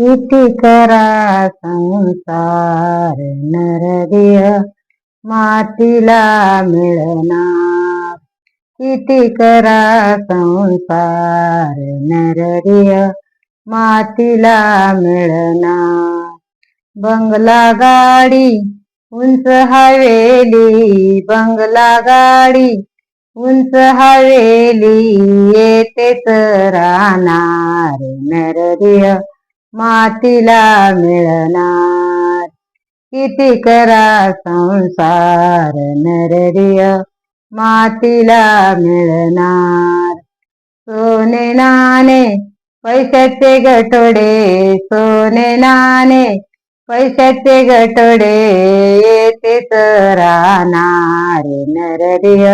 किती करा संसार नरदेय मातीला मिळणार. किती करा संसार नरदेय मातीला मिळणार. बंगला गाडी उंच हवेली. बंगला गाडी उंच हवेली. येतेच राहणार नरदेय मातीला मिळणार. किती करा संसार नरदेय मातीला मिळणार. सोने नाणे पैशाचे गटोडे सोने नाणे पैशाचे गटोडे येतेच राहणार नरदेय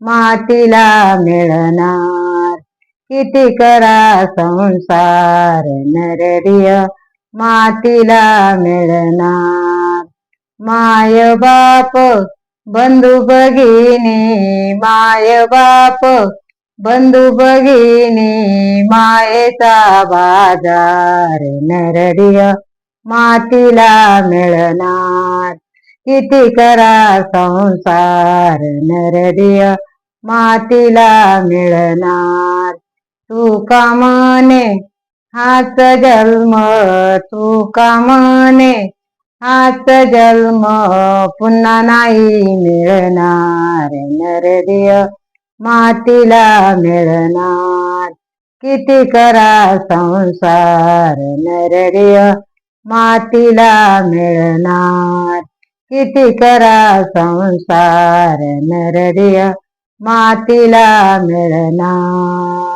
मातीला मिळणार. किती करा संसार नरदेय मातीला मिळणार. माय बाप बंधू भगिनी माय बाप बंधू भगिनी मायेचा बाजार नरडिय मातीला मिळणार. किती करा संसार नरडिय मातीला मिळणार. तू कामने हाच जन्म तू कामने हाच जन्म पुन्हा नाही मिळणार. नरदेय मातीला मिळणार. किती करा संसार नरदेय मातीला मिळणार. किती करा संसार नरदेय मातीला मिळणार.